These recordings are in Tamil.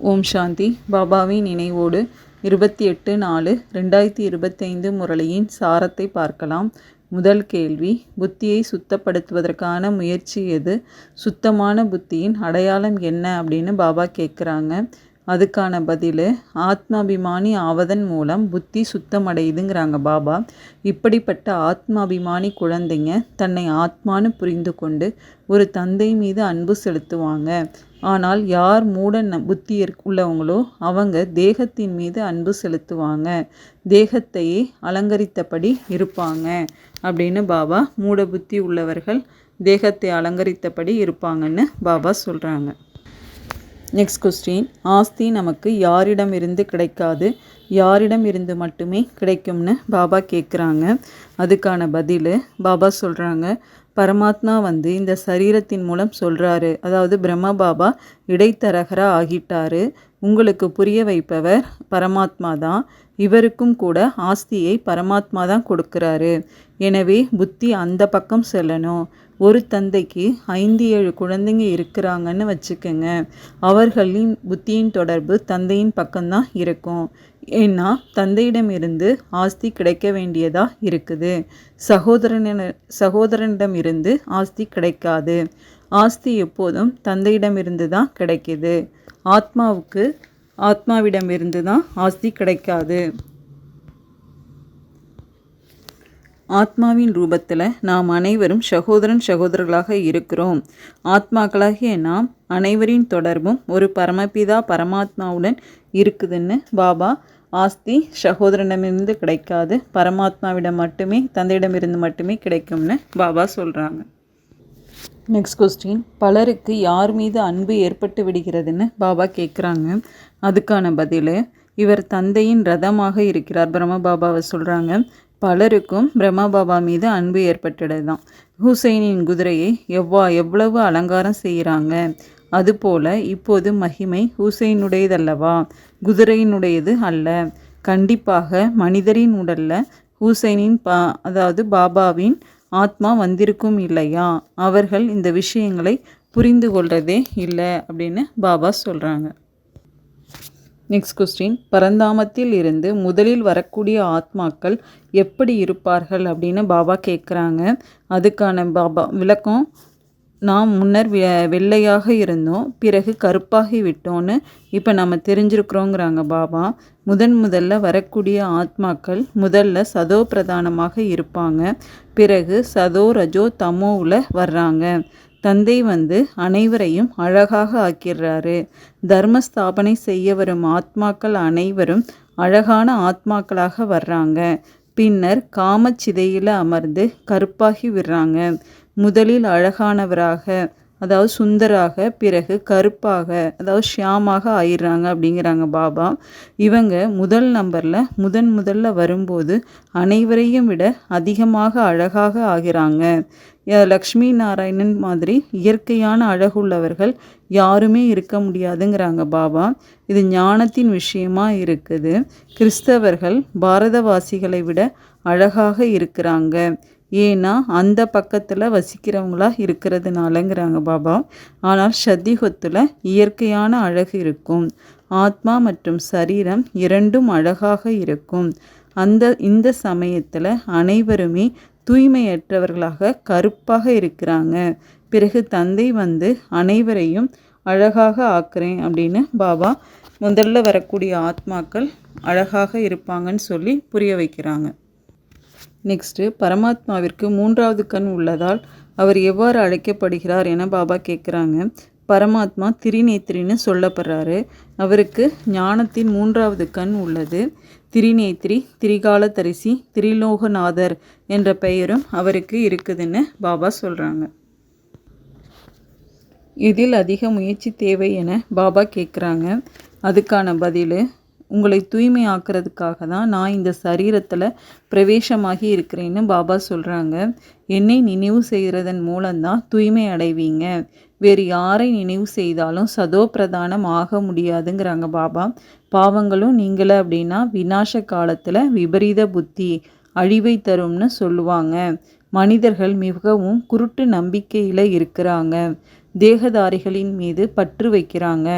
ஓம் சாந்தி. பாபாவின் நினைவோடு இருபத்தி எட்டு நாலு ரெண்டாயிரத்தி இருபத்தைந்து முரளியின் சாரத்தை பார்க்கலாம். முதல் கேள்வி புத்தியை சுத்தப்படுத்துவதற்கான முயற்சி எது? சுத்தமான புத்தியின் அடையாளம் என்ன அப்படின்னு பாபா கேட்குறாங்க அதுக்கான பதில் ஆத்மாபிமானி ஆவதன் மூலம் புத்தி சுத்தமடையுதுங்கிறாங்க பாபா. இப்படிப்பட்ட ஆத்மாபிமானி குழந்தைங்க தன்னை ஆத்மானு புரிந்து கொண்டு ஒரு தந்தை மீது அன்பு செலுத்துவாங்க. ஆனால் யார் மூட ந புத்தி உள்ளவங்களோ அவங்க தேகத்தின் மீது அன்பு செலுத்துவாங்க. தேகத்தையே அலங்கரித்தபடி இருப்பாங்க அப்படின்னு பாபா மூட புத்தி உள்ளவர்கள் தேகத்தை அலங்கரித்தபடி இருப்பாங்கன்னு பாபா சொல்கிறாங்க நெக்ஸ்ட் கொஸ்டின் ஆஸ்தி நமக்கு யாரிடம் இருந்து கிடைக்காது? யாரிடம் இருந்து மட்டுமே கிடைக்கும்னு பாபா கேட்குறாங்க அதுக்கான பதில் பாபா சொல்கிறாங்க பரமாத்மா வந்து இந்த சரீரத்தின் மூலம் சொல்கிறாரு அதாவது பிரம்ம பாபா இடைத்தரகராக ஆகிட்டாரு. உங்களுக்கு புரிய வைப்பவர் பரமாத்மா தான். இவருக்கும் கூட ஆஸ்தியை பரமாத்மா தான் கொடுக்குறாரு. எனவே புத்தி அந்த பக்கம் செல்லணும். ஒரு தந்தைக்கு ஐந்து ஏழு குழந்தைங்க இருக்கிறாங்கன்னு வச்சுக்கோங்க. அவர்களின் புத்தியின் தொடர்பு தந்தையின் பக்கம்தான் இருக்கும். ஏன்னா தந்தையிடமிருந்து ஆஸ்தி கிடைக்க வேண்டியதாக இருக்குது. சகோதரன சகோதரனிடமிருந்து ஆஸ்தி கிடைக்காது. ஆஸ்தி எப்போதும் தந்தையிடமிருந்து தான் கிடைக்கிது. ஆத்மாவுக்கு ஆத்மாவிடமிருந்து தான் ஆஸ்தி கிடைக்காது. ஆத்மாவின் ரூபத்தில் நாம் அனைவரும் சகோதரன் சகோதரர்களாக இருக்கிறோம். ஆத்மாக்களாகிய நாம் அனைவரின் தொடர்பும் ஒரு பரமபிதா பரமாத்மாவுடன் இருக்குதுன்னு பாபா ஆஸ்தி சகோதரனிடமிருந்து கிடைக்காது. பரமாத்மாவிடம் மட்டுமே தந்தையிடமிருந்து மட்டுமே கிடைக்கும்னு பாபா சொல்கிறாங்க நெக்ஸ்ட் கொஸ்டின் பலருக்கு யார் மீது அன்பு ஏற்பட்டு விடுகிறதுன்னு பாபா கேட்குறாங்க அதுக்கான பதில் இவர் தந்தையின் ரதமாக இருக்கிறார். பிரம்ம பாபாவை சொல்கிறாங்க பலருக்கும் பிரம்மா பாபா மீது அன்பு ஏற்பட்டது தான் ஹுசைனின் குதிரையை எவ்வா எவ்வளவு அலங்காரம் செய்கிறாங்க? அதுபோல இப்போது மகிமை ஹுசைனுடையதல்லவா? குதிரையினுடையது அல்ல. கண்டிப்பாக மனிதரின் உடலில் ஹுசைனின் பா அதாவது பாபாவின் ஆத்மா வந்திருக்கும் இல்லையா? அவர்கள் இந்த விஷயங்களை புரிந்து கொள்றதே இல்லை அப்படின்னு பாபா சொல்கிறாங்க நெக்ஸ்ட் கொஸ்டின். பரந்தாமத்தில் இருந்து முதலில் வரக்கூடிய ஆத்மாக்கள் எப்படி இருப்பார்கள் அப்படின்னு பாபா கேட்குறாங்க அதுக்கான பாபா விளக்கம் நாம் முன்னர் வெள்ளையாக இருந்தோம் பிறகு கருப்பாகி விட்டோன்னு இப்போ நம்ம தெரிஞ்சிருக்கிறோங்கிறாங்க பாபா. முதன் முதல்ல வரக்கூடிய ஆத்மாக்கள் முதல்ல சதோ பிரதானமாக இருப்பாங்க. பிறகு சதோ ரஜோ தமோவில் வர்றாங்க. தந்தை வந்து அனைவரையும் அழகாக ஆக்கிடுறாரு தர்மஸ்தாபனை செய்ய வரும் ஆத்மாக்கள் அனைவரும் அழகான ஆத்மாக்களாக வர்றாங்க. பின்னர் காமச்சிதையில் அமர்ந்து கருப்பாகி விடுறாங்க முதலில் அழகானவராக அதாவது சுந்தராக பிறகு கருப்பாக அதாவது ஷியாமாக ஆயிடுறாங்க அப்படிங்கிறாங்க பாபா. இவங்க முதல் நம்பரில் முதன் முதல்ல வரும்போது அனைவரையும் விட அதிகமாக அழகாக ஆகிறாங்க. லக்ஷ்மி நாராயணன் மாதிரி இயற்கையான அழகுள்ளவர்கள் யாருமே இருக்க முடியாதுங்கிறாங்க பாபா. இது ஞானத்தின் விஷயமா இருக்குது. கிறிஸ்தவர்கள் பாரதவாசிகளை விட அழகாக இருக்கிறாங்க. ஏன்னா அந்த பக்கத்தில் வசிக்கிறவங்களாக இருக்கிறதுனாலங்கிறாங்க பாபா. ஆனால் சத்தியுகத்தில் இயற்கையான அழகு இருக்கும். ஆத்மா மற்றும் சரீரம் இரண்டும் அழகாக இருக்கும். அந்த இந்த சமயத்தில் அனைவருமே தூய்மையற்றவர்களாக கருப்பாக இருக்கிறாங்க. பிறகு தந்தை வந்து அனைவரையும் அழகாக ஆக்குறேன் அப்படின்னு பாபா முதல்ல வரக்கூடிய ஆத்மாக்கள் அழகாக இருப்பாங்கன்னு சொல்லி புரிய வைக்கிறாங்க. நெக்ஸ்ட்டு பரமாத்மாவிற்கு மூன்றாவது கண் உள்ளதால் அவர் எவ்வாறு அழைக்கப்படுகிறார் என பாபா கேட்குறாங்க பரமாத்மா திரிநேத்திரின்னு சொல்லப்படுறாரு. அவருக்கு ஞானத்தின் மூன்றாவது கண் உள்ளது. திரிநேத்திரி திரிகால தரிசி திரிலோகநாதர் என்ற பெயரும் அவருக்கு இருக்குதுன்னு பாபா சொல்கிறாங்க இதில் அதிக முயற்சி தேவை என பாபா கேட்குறாங்க அதுக்கான பதில் உங்களை தூய்மையாக்குறதுக்காக தான் நான் இந்த சரீரத்தில் பிரவேசமாகி இருக்கிறேன்னு பாபா சொல்கிறாங்க என்னை நினைவு செய்கிறதன் மூலம்தான் தூய்மை அடைவீங்க. வேறு யாரை நினைவு செய்தாலும் சதோ பிரதானம் ஆக முடியாதுங்கிறாங்க பாபா. பாவங்களும் நீங்களே அப்படின்னா வினாச காலத்தில் விபரீத புத்தி அழிவை தரும்னு சொல்லுவாங்க. மனிதர்கள் மிகவும் குருட்டு நம்பிக்கையில் இருக்கிறாங்க. தேகதாரிகளின் மீது பற்று வைக்கிறாங்க.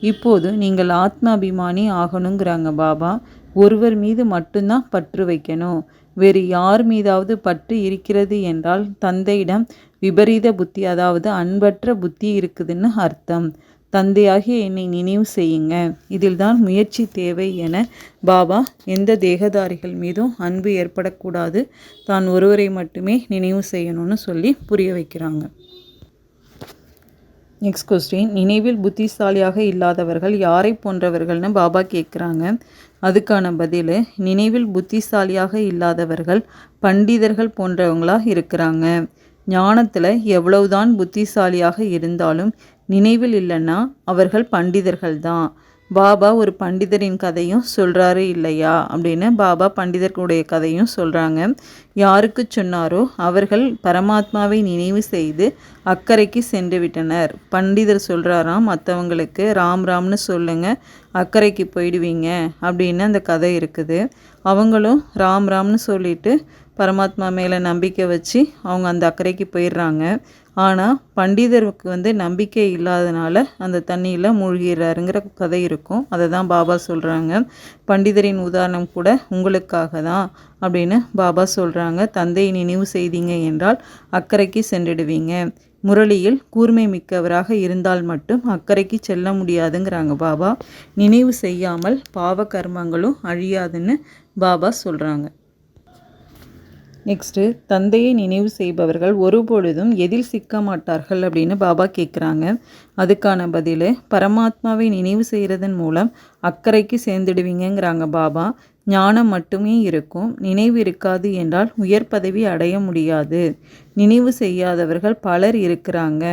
இப்போது நீங்கள் ஆத்மாபிமானி ஆகணுங்கிறாங்க பாபா. ஒருவர் மீது மட்டும்தான் பற்று வைக்கணும். வேறு யார் மீதாவது பற்று இருக்கிறது என்றால் தந்தையிடம் விபரீத புத்தி அதாவது அன்பற்ற புத்தி இருக்குதுன்னு அர்த்தம். தந்தையாகிய என்னை நினைவு செய்யுங்க. இதில்தான் முயற்சி தேவை என பாபா எந்த தேகதாரிகள் மீதும் அன்பு ஏற்படக்கூடாது. தான் ஒருவரை மட்டுமே நினைவு செய்யணும்னு சொல்லி புரிய வைக்கிறாங்க. நெக்ஸ்ட் கொஸ்டின் நினைவில் புத்திசாலியாக இல்லாதவர்கள் யாரை போன்றவர்கள்னு பாபா கேட்குறாங்க அதுக்கான பதில் நினைவில் புத்திசாலியாக இல்லாதவர்கள் பண்டிதர்கள் போன்றவங்களாக இருக்கிறாங்க. ஞானத்தில் எவ்வளவுதான் புத்திசாலியாக இருந்தாலும் நினைவில் இல்லைன்னா அவர்கள் பண்டிதர்கள் தான் பாபா ஒரு பண்டிதரின் கதையும் சொல்கிறாரு இல்லையா? அப்படின்னு பாபா பண்டிதர்களுடைய கதையும் சொல்கிறாங்க யாருக்கு சொன்னாரோ அவர்கள் பரமாத்மாவை நினைவு செய்து அக்கறைக்கு சென்று விட்டனர். பண்டிதர் சொல்கிறாராம் மற்றவங்களுக்கு ராம் ராம்னு சொல்லுங்கள் அக்கறைக்கு போயிடுவீங்க அப்படின்னு அந்த கதை இருக்குது. அவங்களும் ராம் ராம்னு சொல்லிட்டு பரமாத்மா மேலே நம்பிக்கை வச்சு அவங்க அந்த அக்கறைக்கு போயிடுறாங்க. ஆனால் பண்டிதருக்கு வந்து நம்பிக்கை இல்லாதனால அந்த தண்ணியில் மூழ்கிறாருங்கிற கதை இருக்கும். அதை தான் பாபா சொல்கிறாங்க பண்டிதரின் உதாரணம் கூட உங்களுக்காக தான் அப்படின்னு பாபா சொல்கிறாங்க தந்தையை நினைவு செய்தீங்க என்றால் அக்கறைக்கு சென்றிடுவீங்க. முரளியில் கூர்மை மிக்கவராக இருந்தால் மட்டும் அக்கறைக்கு செல்ல முடியாதுங்கிறாங்க பாபா. நினைவு செய்யாமல் பாவ கர்மங்களும் அழியாதுன்னு பாபா சொல்கிறாங்க நெக்ஸ்ட்டு தந்தையை நினைவு செய்பவர்கள் ஒருபொழுதும் எதில் சிக்க மாட்டார்கள் அப்படின்னு பாபா கேட்குறாங்க அதுக்கான பதில் பரமாத்மாவை நினைவு செய்கிறதன் மூலம் அக்கறைக்கு சேர்ந்துடுவீங்கங்கிறாங்க பாபா. ஞானம் மட்டுமே இருக்கும். நினைவு இருக்காது என்றால் உயர் பதவி அடைய முடியாது. நினைவு செய்யாதவர்கள் பலர் இருக்கிறாங்க.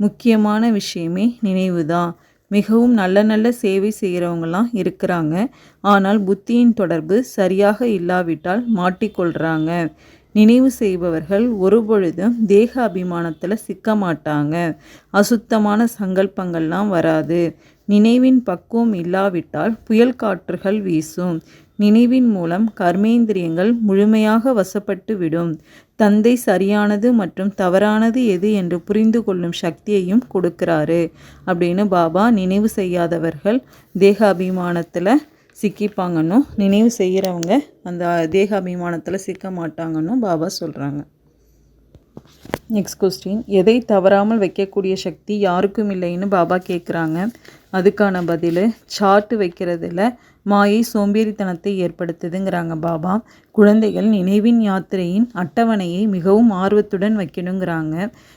முக்கியமான விஷயமே நினைவு தான் மிகவும் நல்ல நல்ல சேவை செய்கிறவங்களாம் இருக்கிறாங்க. ஆனால் புத்தியின் தொடர்பு சரியாக இல்லாவிட்டால் மாட்டிக்கொள்கிறாங்க நினைவு செய்பவர்கள் ஒருபொழுதும் தேக அபிமானத்தில் சிக்க மாட்டாங்க. அசுத்தமான சங்கல்பங்கள்லாம் வராது. நினைவின் பக்குவம் இல்லாவிட்டால் புயல் காற்றுகள் வீசும். நினைவின் மூலம் கர்மேந்திரியங்கள் முழுமையாக வசப்பட்டு விடும் தந்தை சரியானது மற்றும் தவறானது எது என்று புரிந்து கொள்ளும் சக்தியையும் கொடுக்கிறாரு. அப்படின்னு பாபா நினைவு செய்யாதவர்கள் தேக அபிமானத்தில் சிக்கிப்பாங்கன்னும் நினைவு செய்கிறவங்க அந்த தேக அபிமானத்தில் சிக்க மாட்டாங்கன்னும் பாபா சொல்கிறாங்க நெக்ஸ்ட் கொஸ்டின் எதை தவறாமல் வைக்கக்கூடிய சக்தி யாருக்கும் இல்லைன்னு பாபா கேட்குறாங்க அதுக்கான பதில் சார்ட்டு வைக்கிறதுல மாயை சோம்பேறித்தனத்தை ஏற்படுத்துதுங்கிறாங்க பாபா. குழந்தைகள் நினைவின் யாத்திரையின் அட்டவணையை மிகவும் ஆர்வத்துடன் வைக்கணுங்கிறாங்க.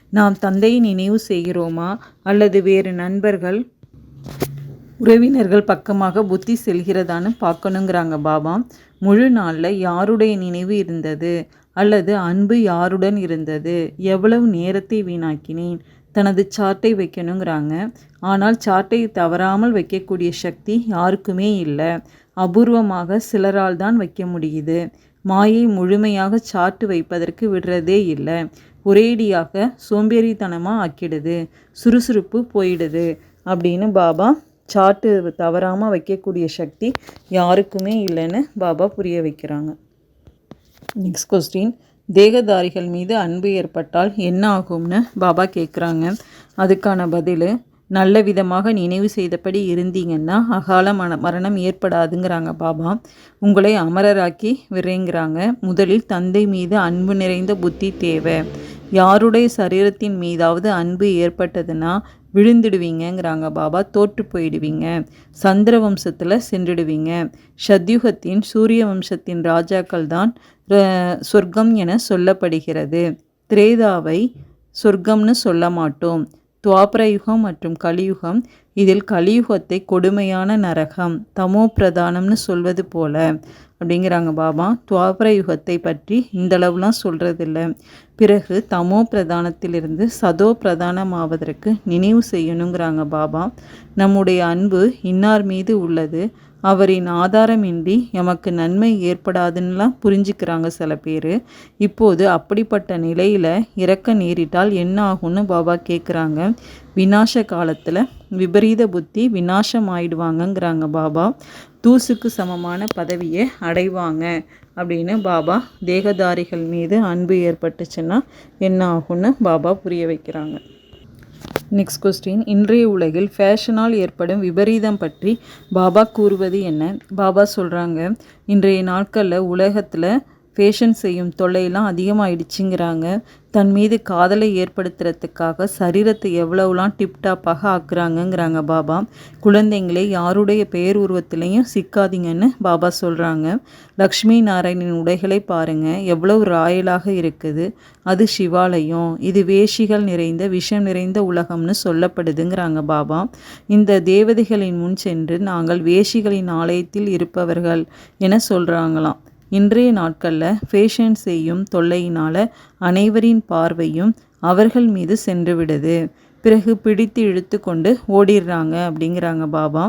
நாம் தந்தையை நினைவு செய்கிறோமா? அல்லது வேறு நண்பர்கள் உறவினர்கள் பக்கமாக புத்தி செல்கிறதான்னு பார்க்கணுங்கிறாங்க பாபா. முழு நாளில் யாருடைய நினைவு இருந்தது? அல்லது அன்பு யாருடன் இருந்தது? எவ்வளவு நேரத்தை வீணாக்கினேன்? தனது சார்ட்டை வைக்கணுங்கிறாங்க. ஆனால் சார்ட்டை தவறாமல் வைக்கக்கூடிய சக்தி யாருக்குமே இல்லை. அபூர்வமாக சிலரால் தான் வைக்க முடியுது. மாயை முழுமையாக சார்ட்டு வைப்பதற்கு விடுறதே இல்லை. ஒரேடியாக சோம்பேறித்தனமாக ஆக்கிடுது. சுறுசுறுப்பு போயிடுது அப்படின்னு பாபா சார்ட்டு தவறாமல் வைக்கக்கூடிய சக்தி யாருக்குமே இல்லைன்னு பாபா புரிய வைக்கிறாங்க. நெக்ஸ்ட் கொஸ்டின் தேகதாரிகள் மீது அன்பு ஏற்பட்டால் என்ன ஆகும்னு பாபா கேட்குறாங்க அதுக்கான பதில் நல்ல விதமாக நினைவு செய்தபடி இருந்தீங்கன்னா அகால மன மரணம் ஏற்படாதுங்கிறாங்க பாபா. உங்களை அமரராக்கி விரைங்கிறாங்க முதலில் தந்தை மீது அன்பு நிறைந்த புத்தி தேவை. யாருடைய சரீரத்தின் மீதாவது அன்பு ஏற்பட்டதுன்னா விழுந்துடுவீங்கங்கிறாங்க பாபா. தோற்று போயிடுவீங்க. சந்திர வம்சத்தில் சென்றுடுவீங்க. சத்யுகத்தின் சூரிய வம்சத்தின் ராஜாக்கள் தான் சொர்க்கம் என சொல்லப்படுகிறது. திரேதாவை சொர்க்கம்னு சொல்ல மாட்டோம். துவாபரயுகம் மற்றும் கலியுகம் இதில் கலியுகத்தை கொடுமையான நரகம் தமோ பிரதானம்னு சொல்வது போல. அப்படிங்கிறாங்க பாபா. துவாபரயுகத்தை பற்றி இந்தளவுலாம் சொல்கிறதில்ல பிறகு தமோ பிரதானத்திலிருந்து சதோ பிரதானமாவதற்கு நினைவு செய்யணுங்கிறாங்க பாபா. நம்முடைய அன்பு இன்னார் மீது உள்ளது. அவரின் ஆதாரமின்றி எமக்கு நன்மை ஏற்படாதுன்னெலாம் புரிஞ்சுக்கிறாங்க சில பேர். இப்போது அப்படிப்பட்ட நிலையில் இறக்க நேரிட்டால் என்ன ஆகும்னு பாபா கேட்குறாங்க வினாச காலத்தில் விபரீத புத்தி வினாசம் ஆயிடுவாங்கங்கிறாங்க பாபா. தூசுக்கு சமமான பதவியை அடைவாங்க அப்படின்னு பாபா தேகதாரிகள் மீது அன்பு ஏற்பட்டுச்சுன்னா என்ன ஆகும்னு பாபா புரிய வைக்கிறாங்க. நெக்ஸ்ட் கொஸ்டின் இன்றைய உலகில் ஃபேஷனால் ஏற்படும் விபரீதம் பற்றி பாபா கூறுவது என்ன? பாபா சொல்கிறாங்க இன்றைய நாட்களில் உலகத்தில் ஃபேஷன் செய்யும் தொல்லையெல்லாம் அதிகமாகிடுச்சுங்கிறாங்க தன் மீது காதலை ஏற்படுத்துறதுக்காக சரீரத்தை எவ்வளவுலாம் டிப்டாப்பாக ஆக்குறாங்கங்கிறாங்க பாபா. குழந்தைங்களே யாருடைய பெயர் உருவத்திலையும் சிக்காதீங்கன்னு பாபா சொல்கிறாங்க லக்ஷ்மி நாராயணின் உடைகளை பாருங்கள் எவ்வளவு ராயலாக இருக்குது. அது சிவாலயம் இது வேஷிகள் நிறைந்த விஷம் நிறைந்த உலகம்னு சொல்லப்படுதுங்கிறாங்க பாபா. இந்த தேவதைகளின் முன் சென்று நாங்கள் வேஷிகளின் ஆலயத்தில் இருப்பவர்கள் என சொல்கிறாங்களாம் இன்றைய நாட்களில் ஃபேஷன் செய்யும் தொல்லையினால் அனைவரின் பார்வையும் அவர்கள் மீது சென்று விடுது பிறகு பிடித்து இழுத்து கொண்டு ஓடிடுறாங்க அப்படிங்கிறாங்க பாபா.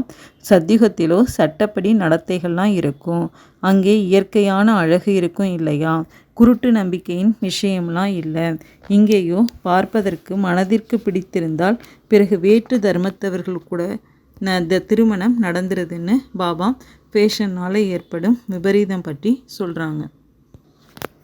சத்தியுகத்திலோ சட்டப்படி நடத்தைகள்லாம் இருக்கும். அங்கே இயற்கையான அழகு இருக்கும் இல்லையா? குருட்டு நம்பிக்கையின் விஷயம்லாம் இல்லை. இங்கேயோ பார்ப்பதற்கு மனதிற்கு பிடித்திருந்தால் பிறகு வேற்று தர்மத்தவர்கள் கூட இந்த திருமணம் நடந்துருதுன்னு பாபா ஃபேஷன்னால் ஏற்படும் விபரீதம் பற்றி சொல்கிறாங்க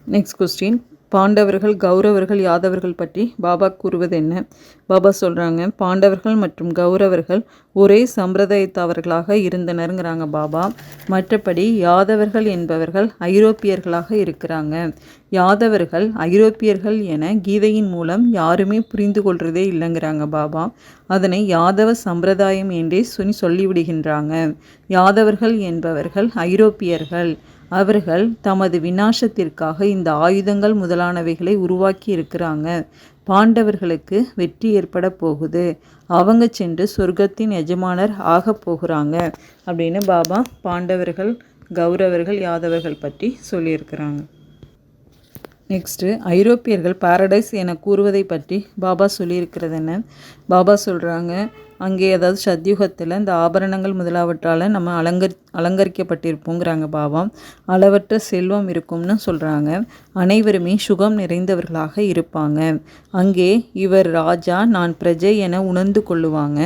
நெக்ஸ்ட் கொஸ்டின் பாண்டவர்கள் கௌரவர்கள் யாதவர்கள் பற்றி பாபா கூறுவது என்ன பாபா சொல்கிறாங்க பாண்டவர்கள் மற்றும் கௌரவர்கள் ஒரே சம்பிரதாயத்தவர்களாக இருந்தனருங்கிறாங்க பாபா. மற்றபடி யாதவர்கள் என்பவர்கள் ஐரோப்பியர்களாக இருக்கிறாங்க. யாதவர்கள் ஐரோப்பியர்கள் என கீதையின் மூலம் யாருமே புரிந்து கொள்றதே இல்லைங்கிறாங்க பாபா. அதனை யாதவ சம்பிரதாயம் என்றே சொல்லி சொல்லிவிடுகின்றாங்க. யாதவர்கள் என்பவர்கள் ஐரோப்பியர்கள். அவர்கள் தமது விநாசத்திற்காக இந்த ஆயுதங்கள் முதலானவைகளை உருவாக்கி இருக்கிறாங்க. பாண்டவர்களுக்கு வெற்றி ஏற்பட போகுது. அவங்க சென்று சொர்க்கத்தின் எஜமானர் ஆக போகிறாங்க அப்படின்னு பாபா பாண்டவர்கள் கௌரவர்கள் யாதவர்கள் பற்றி சொல்லியிருக்கிறாங்க. நெக்ஸ்ட்டு ஐரோப்பியர்கள் பாரடைஸ் என கூறுவதை பற்றி பாபா சொல்லியிருக்கிறது என்ன? பாபா சொல்கிறாங்க அங்கே அதாவது சத்யுகத்தில் இந்த ஆபரணங்கள் முதலாவற்றால் நம்ம அலங்கரி அலங்கரிக்கப்பட்டிருப்போங்கிறாங்க பாபா அளவற்ற செல்வம் இருக்கும்னு சொல்கிறாங்க அனைவருமே சுகம் நிறைந்தவர்களாக இருப்பாங்க. அங்கே இவர் ராஜா நான் பிரஜை என உணர்ந்து கொள்ளுவாங்க.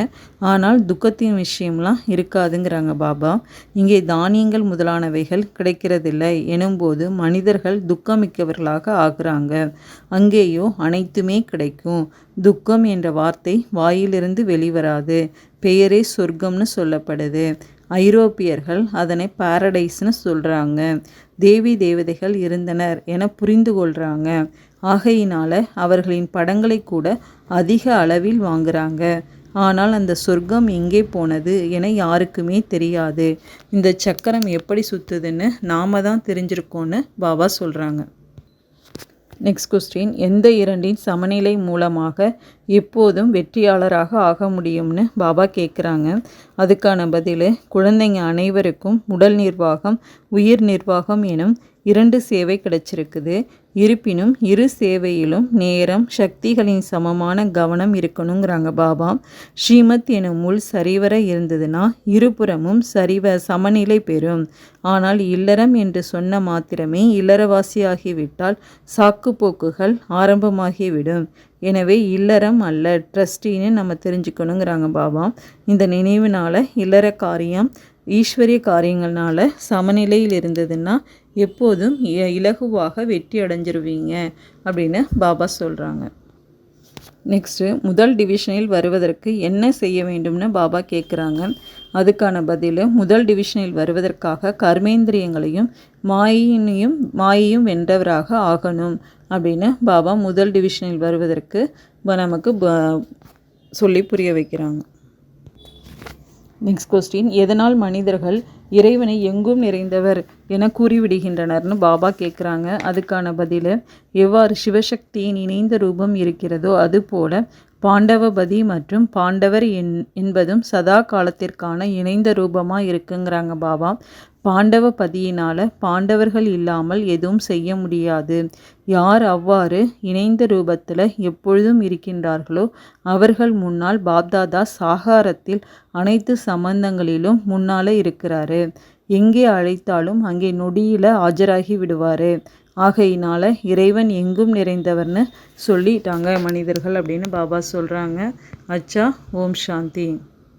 ஆனால் துக்கத்தின் விஷயம்லாம் இருக்காதுங்கிறாங்க பாபா. இங்கே தானியங்கள் முதலானவைகள் கிடைக்கிறதில்லை எனும்போது மனிதர்கள் துக்கமிக்கவர்களாக ஆகுறாங்க. அங்கேயோ அனைத்துமே கிடைக்கும். துக்கம் என்ற வார்த்தை வாயிலிருந்து வெளிவராது. பெயரே சொர்க்கம்னு சொல்லப்படுது. ஐரோப்பியர்கள் அதனை பாரடைஸ்னு சொல்கிறாங்க தேவி தேவதைகள் இருந்தனர் என புரிந்து கொள்கிறாங்க ஆகையினால் அவர்களின் படங்களை கூட அதிக அளவில் வாங்குறாங்க. ஆனால் அந்த சொர்க்கம் எங்கே போனது என யாருக்குமே தெரியாது. இந்த சக்கரம் எப்படி சுற்றுதுன்னு நாம தான் தெரிஞ்சிருக்கோன்னு பாபா சொல்கிறாங்க நெக்ஸ்ட் கொஸ்டின் எந்த இரண்டின் சமநிலை மூலமாக எப்போதும் வெற்றியாளராக ஆக முடியும்னு பாபா கேட்குறாங்க அதுக்கான பதில் குழந்தைங்க அனைவருக்கும் உடல் நிர்வாகம் உயிர் நிர்வாகம் எனும் இரண்டு சேவை கிடைச்சிருக்குது. இருப்பினும் இரு சேவையிலும் நேரம் சக்திகளின் சமமான கவனம் இருக்கணுங்கிறாங்க பாபா. ஸ்ரீமத் எனும் முள் சரிவர இருந்ததுன்னா இருபுறமும் சரிவ சமநிலை பெறும். ஆனால் இல்லறம் என்று சொன்ன மாத்திரமே இல்லறவாசியாகிவிட்டால் சாக்கு போக்குகள் ஆரம்பமாகிவிடும். எனவே இல்லறம் அல்ல ட்ரஸ்டின்னு நம்ம தெரிஞ்சுக்கணுங்கிறாங்க பாபா. இந்த நினைவுனால் இல்லற காரியம் ஈஸ்வரிய காரியங்கள்னால சமநிலையில் இருந்ததுன்னா எப்போதும் இலகுவாக வெற்றி அடைஞ்சிருவீங்க அப்படின்னு பாபா சொல்கிறாங்க நெக்ஸ்ட்டு முதல் டிவிஷனில் வருவதற்கு என்ன செய்ய வேண்டும்னு பாபா கேட்குறாங்க அதுக்கான பதில் முதல் டிவிஷனில் வருவதற்காக கர்மேந்திரியங்களையும் மாயினையும் மாயையும் வென்றவராக ஆகணும் அப்படின்னு பாபா முதல் டிவிஷனில் வருவதற்கு நமக்கு சொல்லி புரிய வைக்கிறாங்க. நெக்ஸ்ட் கொஸ்டின் எதனால் மனிதர்கள் இறைவனை எங்கும் நிறைந்தவர் என கூறிவிடுகின்றனர்னு பாபா கேட்குறாங்க அதுக்கான பதில் எவ்வாறு சிவசக்தியின் இணைந்த ரூபம் இருக்கிறதோ அதுபோல பாண்டவபதி மற்றும் பாண்டவர் என் என்பதும் சதா காலத்திற்கான இணைந்த ரூபமாக இருக்குங்கிறாங்க பாபா பாண்டவபதியினால் பாண்டவர்கள் இல்லாமல் எதுவும் செய்ய முடியாது. யார் அவ்வாறு இணைந்த ரூபத்தில் எப்பொழுதும் இருக்கின்றார்களோ அவர்கள் முன்னால் பாப்தாதா சாகாரத்தில் அனைத்து சம்பந்தங்களிலும் முன்னால் இருக்கிறாரு. எங்கே அழைத்தாலும் அங்கே நொடியில் ஆஜராகி விடுவார். ஆகையினால் இறைவன் எங்கும் நிறைந்தவர்னு சொல்லிட்டாங்க மனிதர்கள் அப்படின்னு பாபா சொல்கிறாங்க அச்சா ஓம் சாந்தி.